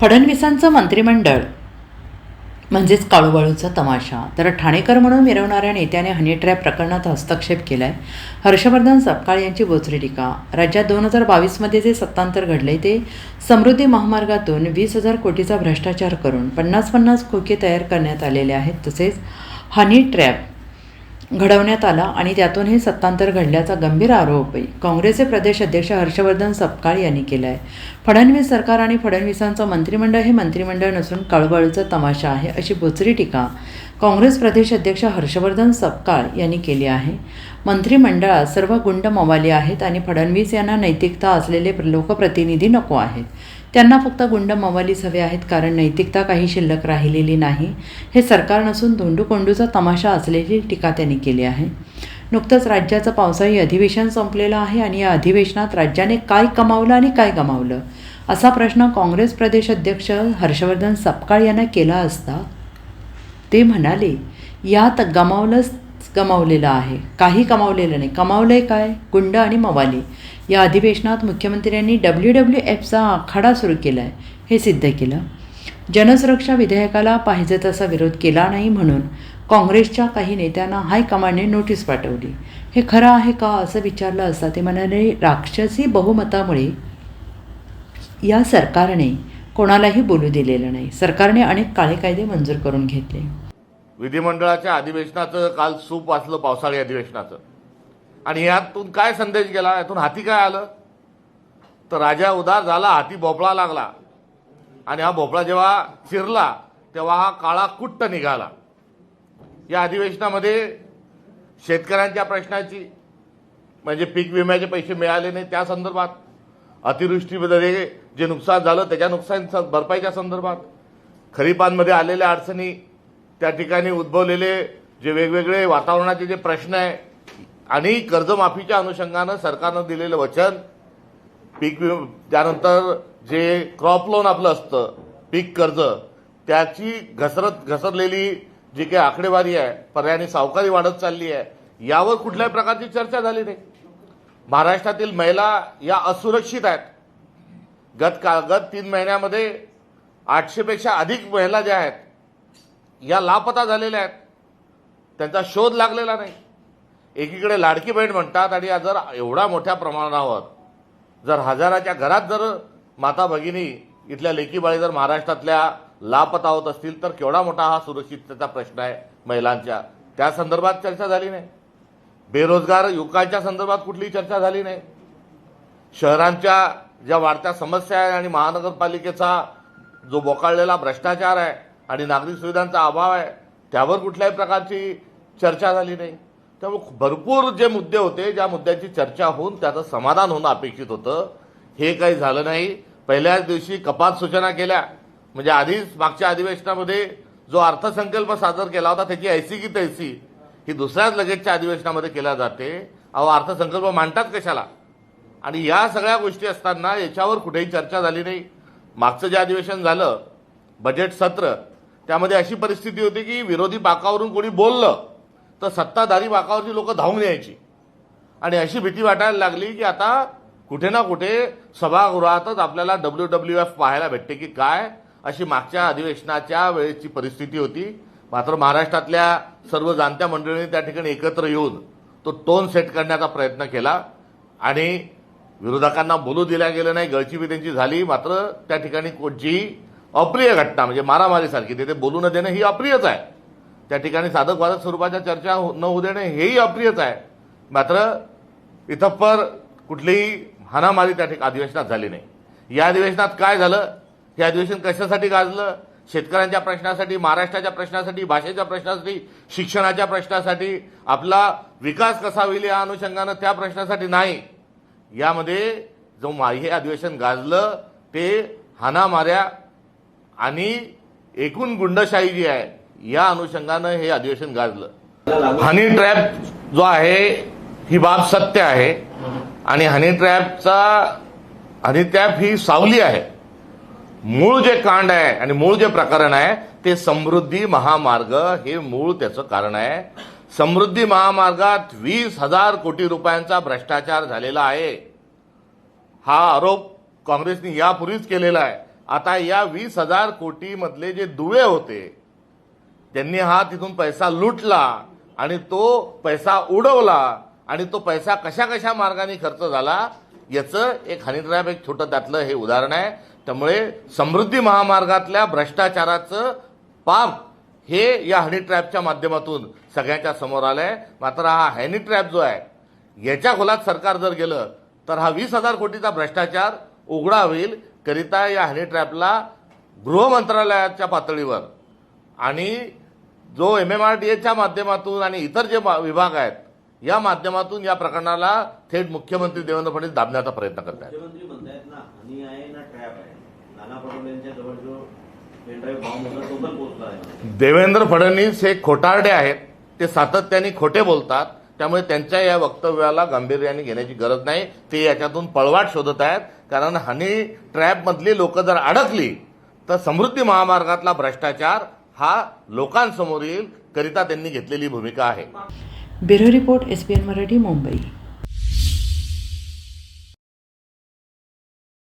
फडणवीसांचं मंत्रिमंडळ म्हणजेच काळूबाळूचा तमाशा तर ठाणेकर म्हणून मिरवणाऱ्या नेत्याने हनीट्रॅप प्रकरणात हस्तक्षेप केलाय. हर्षवर्धन सपकाळ यांची बोचरी टीका राज्यात दोन हजार बावीसमध्ये जे सत्तांतर घडले ते समृद्धी महामार्गातून वीस हजार कोटीचा भ्रष्टाचार करून पन्नास पन्नास खोके तयार करण्यात आलेले आहेत तसेच हनी ट्रॅप घडवण्यात आला आणि त्यातून हे सत्तांतर घडल्याचा गंभीर आरोपही काँग्रेसचे प्रदेश अध्यक्ष हर्षवर्धन सपकाळ यांनी केला आहे फडणवीस सरकार आणि फडणवीसांचं मंत्रिमंडळ हे मंत्रिमंडळ नसून काळूबाळूचा तमाशा आहे अशी बोचरी टीका काँग्रेस प्रदेश अध्यक्ष हर्षवर्धन सपकाळ यांनी केली आहे. मंत्रिमंडळात सर्व गुंड मवाली आहेत आणि फडणवीस यांना नैतिकता असलेले लोकप्रतिनिधी नको आहेत. त्यांना फक्त गुंड मवालीच हवे आहेत कारण नैतिकता काही शिल्लक राहिलेली नाही. हे सरकार नसून धोंडूकोंडूचा तमाशा असलेली टीका त्यांनी केली आहे. नुकतंच राज्याचं पावसाळी अधिवेशन संपलेलं आहे आणि या अधिवेशनात राज्याने काय कमावलं आणि काय गमावलं? असा प्रश्न काँग्रेस प्रदेश अध्यक्ष हर्षवर्धन सपकाळ यांना केला असता ते म्हणाले यात गमावलंच गमावलेलं आहे. काही कमावलेलं नाही. कमावलंय काय? गुंड आणि मवाली. या अधिवेशनात मुख्यमंत्र्यांनी डब्ल्यू डब्ल्यू एफचा आखाडा सुरू केला आहे हे सिद्ध केलं. जनसुरक्षा विधेयकाला पाहिजे तसा विरोध केला नाही म्हणून काँग्रेसच्या काही नेत्यांना हायकमांडने नोटीस पाठवली. हे खरं आहे का? असं विचारलं असता ते म्हणाले राक्षसी बहुमतामुळे या सरकारने कोणालाही बोलू दिलेलं नाही. सरकारने अनेक काळे कायदे मंजूर करून घेतले. विधिमंडळाच्या अधिवेशनाचं काल सूप वाचलं पावसाळी अधिवेशनाचं. आणि यातून काय संदेश गेला? यातून हाती काय आलं? तर राजा उदार झाला हाती भोपळा लागला. आणि हा भोपळा जेव्हा चिरला तेव्हा हा काळा कुट्ट निघाला. या अधिवेशनामध्ये शेतकऱ्यांच्या प्रश्नाची म्हणजे पीक विम्याचे पैसे मिळाले नाही त्या संदर्भात अतिवृष्टीमध्ये जे नुकसान झालं त्याच्या नुकसान भरपाईच्या संदर्भात. खरीपांमध्ये आलेल्या अडचणी त्या ठिकाणी उद्भवलेले जे वेगवेगळे वातावरणाचे जे प्रश्न आहे आणि कर्जमाफीच्या अनुषंगानं सरकारनं दिलेलं वचन पीक त्यानंतर जे क्रॉप लोन आपलं असतं पीक कर्ज त्याची घसरत घसरलेली जी काही आकडेवारी आहे पर्यायाने सावकारी वाढत चालली आहे यावर कुठल्याही प्रकारची चर्चा झाली नाही. महाराष्ट्रातील महिला या असुरक्षित आहेत. गत का गत तीन महिन्यामध्ये आठशेपेक्षा अधिक महिला ज्या आहेत या लापता झालेल्या आहेत. त्यांचा शोध लागलेला नाही. एकीकडे लाडकी बहीण म्हणतात आणि जर एवढ्या मोठ्या प्रमाणावर जर हजाराच्या घरात जर माता भगिनी इथल्या लेकीबाळी जर महाराष्ट्रातल्या लापता होत असतील तर केवढा मोठा हा सुरक्षिततेचा प्रश्न आहे महिलांच्या. त्या संदर्भात चर्चा झाली नाही. बेरोजगार युवकांच्या संदर्भात कुठलीही चर्चा झाली नाही. शहरांच्या ज्या वाढत्या समस्या आहे आणि महानगरपालिकेचा जो बोकाळलेला भ्रष्टाचार आहे आणि नागरिक सुविधांचा अभाव आहे त्यावर कुठल्याही प्रकारची चर्चा झाली नाही. त्यामुळे भरपूर जे मुद्दे होते ज्या मुद्द्यांची चर्चा होऊन त्याचं समाधान होणं अपेक्षित होतं. हे काही झालं नाही. पहिल्याच दिवशी कपात सूचना केल्या. म्हणजे आधीच मागच्या अधिवेशनामध्ये जो अर्थसंकल्प सादर केला होता त्याची ऐसी की तैसी. ही दुसऱ्याच लगेचच्या अधिवेशनामध्ये केल्या जाते. अहो अर्थसंकल्प मांडतात कशाला? आणि या सगळ्या गोष्टी असताना याच्यावर कुठेही चर्चा झाली नाही. मागचं जे अधिवेशन झालं बजेट सत्र त्यामध्ये अशी परिस्थिती होती की विरोधी बाकावरून कोणी बोललं तर सत्ताधारी बाकावरची लोक धावून यायची. आणि अशी भीती वाटायला लागली की आता कुठे ना कुठे सभागृहातच आपल्याला डब्ल्यू डब्ल्यू एफ पाहायला भेटते की काय अशी मागच्या अधिवेशनाच्या वेळेची परिस्थिती होती. मात्र महाराष्ट्रातल्या सर्व जाणत्या मंडळींनी त्या ठिकाणी एकत्र येऊन तो टोन सेट करण्याचा प्रयत्न केला आणि विरोधकांना बोलू दिल्या गेलं नाही गळचीबी त्यांची झाली. मात्र त्या ठिकाणी कोणतीही अप्रिय घटना म्हणजे मारामारीसारखी तिथे बोलू न देणं ही अप्रियच आहे. त्या ठिकाणी साधक वादक स्वरूपाच्या चर्चा हो-, न होऊ देणे हेही अप्रियच आहे. मात्र इथपर कुठलीही हाणामारी त्या ठिकाणी अधिवेशनात झाली नाही. या अधिवेशनात काय झालं? हे अधिवेशन कशासाठी गाजलं? शेतकऱ्यांच्या प्रश्नासाठी महाराष्ट्राच्या प्रश्नासाठी भाषेच्या प्रश्नासाठी शिक्षणाच्या प्रश्नासाठी आपला विकास कसा होईल या अनुषंगानं त्या प्रश्नासाठी नाही. यामध्ये जो मा- हे अधिवेशन गाजलं ते हाणामाऱ्या आणि एकूण गुंडशाही जी आहे या अनुषंगानं हे अधिवेशन गाजलं. हनी ट्रॅप जो आहे ही बाब सत्य आहे. आणि हनी ट्रॅपचा हनी ट्रॅप ही सावली आहे. मूळ जे कांड आहे आणि मूळ जे प्रकरण आहे ते समृद्धी महामार्ग हे मूळ त्याचं कारण आहे. समृद्धी महामार्गात वीस हजार कोटी रुपयांचा भ्रष्टाचार झालेला आहे. हा आरोप काँग्रेसने यापूर्वीच केलेला आहे. आता या वीस हजार कोटीमधले जे दुवे होते त्यांनी हा तिथून पैसा लुटला आणि तो पैसा उडवला आणि तो पैसा कशा कशा मार्गाने खर्च झाला याचं एक हनी एक छोटं त्यातलं हे उदाहरण आहे. त्यामुळे समृद्धी महामार्गातल्या भ्रष्टाचाराचं पाप हे या हनी ट्रॅपच्या माध्यमातून सगळ्यांच्या समोर आलंय. मात्र हा हॅनी ट्रॅप जो आहे याच्या खोलात सरकार जर गेलं तर हा वीस हजार कोटीचा भ्रष्टाचार उघडा होईल करिता या हनी ट्रॅपला गृहमंत्रालयाच्या पातळीवर आणि जो एम एम आर डी एच्या माध्यमातून आणि इतर जे विभाग आहेत या माध्यमातून या प्रकरणाला थेट मुख्यमंत्री देवेंद्र फडणवीस दाबण्याचा प्रयत्न करत आहेत मुख्यमंत्री म्हणतायत ना हनी आहे ना ट्रॅप आहे नाना पटोलेंच्या जवळ जो पेनड्राईव्ह बॉम्ब होता तो पण पोहोचला आहे देवेंद्र फडणवीस हे खोटारडे आहेत. ते सातत्याने खोटे बोलतात. त्यामुळे त्यांच्या या वक्तव्याला गांभीर्याने घेण्याची गरज नाही. ते याच्यातून पळवाट शोधत आहेत. कारण हनी ट्रॅपमधली लोक जर अडकली तर समृद्धी महामार्गातला भ्रष्टाचार हा लोकांसमोर येईल करिता त्यांनी घेतलेली भूमिका आहे. Bureau report S P N Marathi Mumbai.